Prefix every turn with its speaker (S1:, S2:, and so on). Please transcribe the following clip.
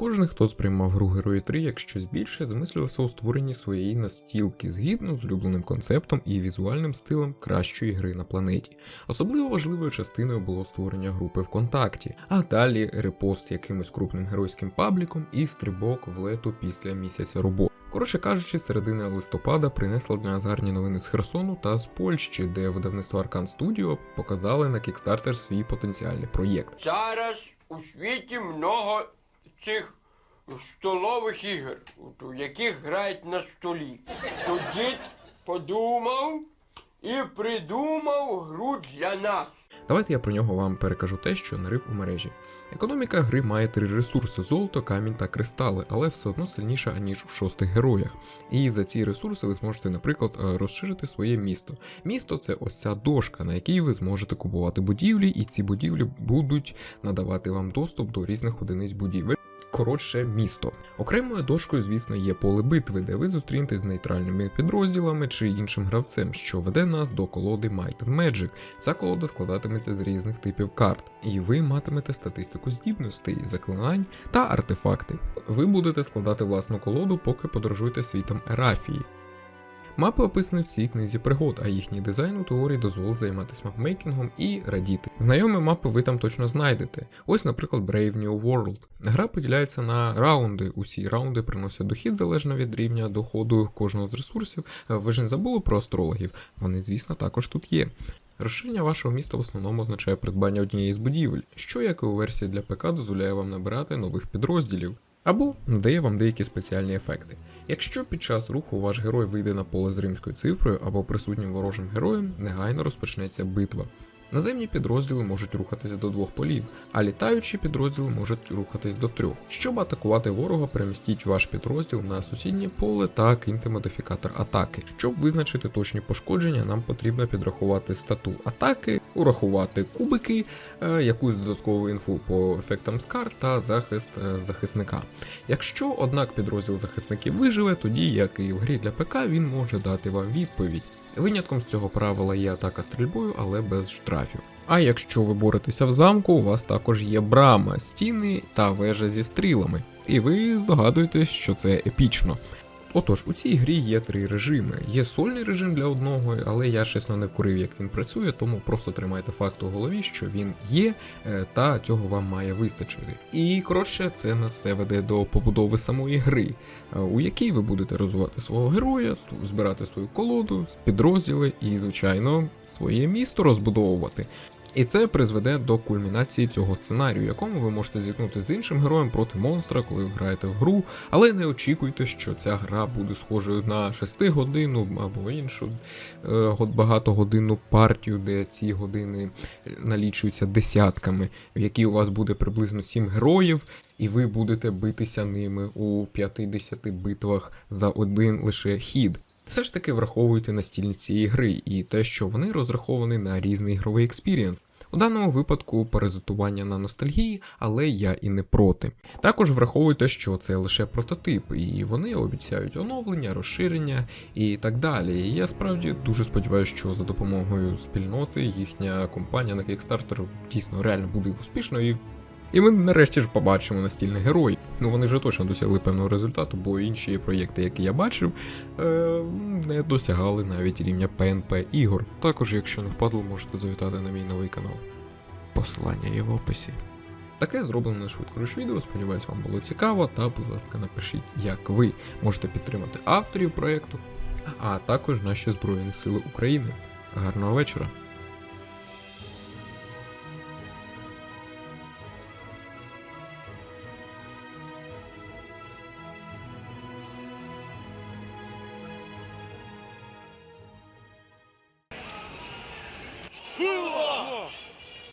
S1: Кожен, хто сприймав гру Герої 3 як щось більше, замислювався у створенні своєї настілки згідно з улюбленим концептом і візуальним стилем кращої гри на планеті. Особливо важливою частиною було створення групи ВКонтакті, а далі репост якимось крупним геройським пабліком і стрибок в лету після місяця роботи. Коротше кажучи, середина листопада принесла для нас гарні новини з Херсону та з Польщі, де видавництво Arcan Studio показали на Kickstarter свій потенціальний проєкт.
S2: Зараз у світі много цих столових ігор, у яких грають на столі. То дід подумав і придумав гру для нас.
S1: Давайте я про нього вам перекажу те, що нарив у мережі. Економіка гри має три ресурси: золото, камінь та кристали, але все одно сильніша, аніж у шостих героях. І за ці ресурси ви зможете, наприклад, е, розширити своє місто. Місто це ось ця дошка, на якій ви зможете купувати будівлі, і ці будівлі будуть надавати вам доступ до різних одиниць будівель. Коротше, місто. Окремою дошкою, звісно, є поле битви, де ви зустрінетесь з нейтральними підрозділами чи іншим гравцем, що веде нас до колоди Might and Magic. Ця колода складатиметься з різних типів карт, і ви матимете статистику здібностей, заклинань та артефакти. Ви будете складати власну колоду, поки подорожуєте світом Ерафії. Мапи описані в цій книзі пригод, а їхній дизайн у теорії дозволить займатися мапмейкінгом і радіти. Знайомі мапи ви там точно знайдете. Ось, наприклад, Brave New World. Гра поділяється на раунди. Усі раунди приносять дохід залежно від рівня доходу кожного з ресурсів. Ви ж не забули про астрологів. Вони, звісно, також тут є. Розширення вашого міста в основному означає придбання однієї з будівель, що, як і у версії для ПК, дозволяє вам набирати нових підрозділів. Або надає вам деякі спеціальні ефекти. Якщо під час руху ваш герой вийде на поле з римською цифрою або присутнім ворожим героєм, негайно розпочнеться битва. Наземні підрозділи можуть рухатися до двох полів, а літаючі підрозділи можуть рухатись до трьох. Щоб атакувати ворога, перемістіть ваш підрозділ на сусіднє поле та киньте модифікатор атаки. Щоб визначити точні пошкодження, нам потрібно підрахувати стату атаки, урахувати кубики, е, якусь додаткову інфу по ефектам скар та захист е, захисника. Якщо, однак, підрозділ захисників виживе, тоді, як і в грі для ПК, він може дати вам відповідь. Винятком з цього правила є атака стрільбою, але без штрафів. А якщо ви боретеся в замку, у вас також є брама, стіни та вежа зі стрілами. І ви здогадуєтесь, що це епічно. Отож, у цій грі є три режими. Є сольний режим для одного, але я чесно не курив, як він працює, тому просто тримайте факт у голові, що він є, е, та цього вам має вистачити. І коротше, це нас все веде до побудови самої гри, е, у якій ви будете розвивати свого героя, збирати свою колоду, підрозділи і, звичайно, своє місто розбудовувати. І це призведе до кульмінації цього сценарію, якому ви можете зіткнути з іншим героєм проти монстра, коли ви граєте в гру, але не очікуйте, що ця гра буде схожою на 6 годинну або іншу е, багатогодинну партію, де ці години налічуються десятками, в якій у вас буде приблизно 7 героїв, і ви будете битися ними у 50 битвах за один лише хід. Все ж таки враховуйте настільність цієї гри і те, що вони розраховані на різний ігровий експірієнс. У даному випадку паразитування на ностальгії, але я і не проти. Також враховуйте, що це лише прототип, і вони обіцяють оновлення, розширення і так далі. І я справді дуже сподіваюся, що за допомогою спільноти їхня компанія на Kickstarter дійсно реально буде успішною. І і ми нарешті ж побачимо настільний герой. Ну вони вже точно досягли певного результату, бо інші проєкти, які я бачив, е, не досягали навіть рівня ПНП ігор. Також, якщо не впадло, можете завітати на мій новий канал. Посилання є в описі. Таке зроблено на швидкоруч відео. Сподіваюсь, вам було цікаво. Та, будь ласка, напишіть, як ви можете підтримати авторів проєкту, а також наші Збройні Сили України. Гарного вечора!
S2: Tua!